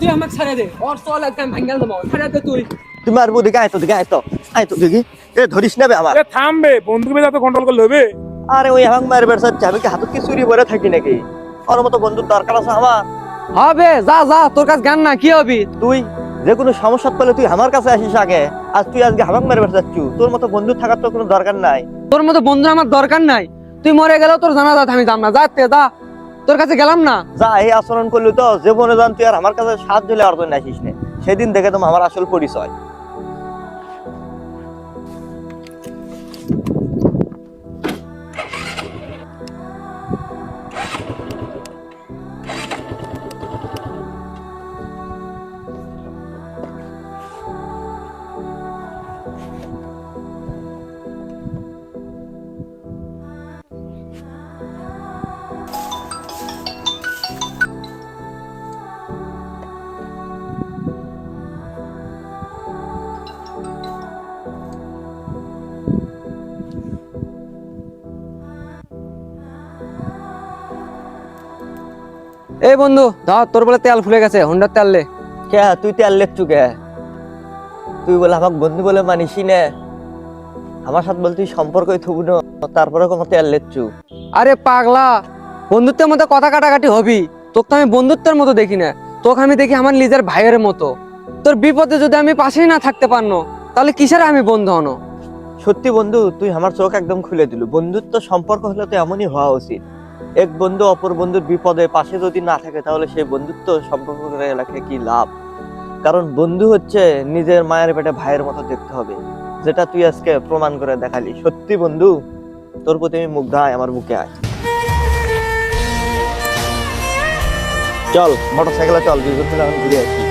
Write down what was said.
তুই আমাকে ছেড়ে দে। ওর চল একদম ভাঙ্গাল দেবো ছেড়ে দে তুই। তুই মারবো দিকে আয় তো দিকে আয় তো আয় তো দেখি এ ধরিস নেবে আমার। এ থামবে বন্দুক বেজা তো কন্ট্রোল করলে হবে। আরে ওই হাং মারবে সাচ্চা আমি কি হাতত কি চুরি করে থাকি নাকি? ওর মতো বন্ধুর দরকার আছে আমার। হবে যা যা তোর কাছে গান না কি হবি? তুই যে কোনো সমস্যা পেলে তুই আমার কাছে আসিস আগে। আজ তুই আজকে হামাক মারবে যাচ্ছু। তোর মতো বন্ধু থাকার তো কোনো দরকার নাই। তোর মতো বন্ধু আমার দরকার নাই। তুই মরে গেলেও তোর জানা যা আমি যাম না। যা তে যা। তোর কাছে গেলাম না? যা, এই আচরণ করলি তো, জীবনে জান তুই আর আমার কাছে সাত দিলে অর্জন আসিস না। সেদিন দেখে তোমার আমার আসল পরিচয়। এই বন্ধু ধর তোর বলে তেল ফুলে গেছে হোন্ডার তেল লে। কে তুই তেল লেচ্ছু কে? তুই বলে আমাকে বন্ধু বলে মানিসি না। আমার সাথে বল তুই সম্পর্কই থবু না তারপরে কোনো তেল লেচ্ছু আরে পাগলা বন্ধুত্বের মতো কথা কাটাকাটি হবি তোকে তো আমি বন্ধুত্বের মতো দেখি না। তোকে আমি দেখি আমার নিজের ভাইয়ের মতো। তোর বিপদে যদি আমি পাশেই না থাকতে পারনো তাহলে কিসের আমি বন্ধু হনো? সত্যি বন্ধু তুই আমার চোখ একদম খুলে দিল। বন্ধুত্ব সম্পর্ক হলে তো এমনই হওয়া উচিত। এক বন্ধু অপর বন্ধুর বিপদে পাশে যদি না থাকে, তাহলে সেই বন্ধুত্ব সম্পর্ক রাখে কি লাভ? কারণ বন্ধু হচ্ছে নিজের মায়ের পেটে ভাইয়ের মতো দেখতে হবে, যেটা তুই আজকে প্রমাণ করে দেখালি। সত্যি বন্ধু, তোর প্রতি আমি মুগ্ধ, আয় আমার বুকে আয়। চল মোটর সাইকেলে চল, দুজন ঘুরে আসি।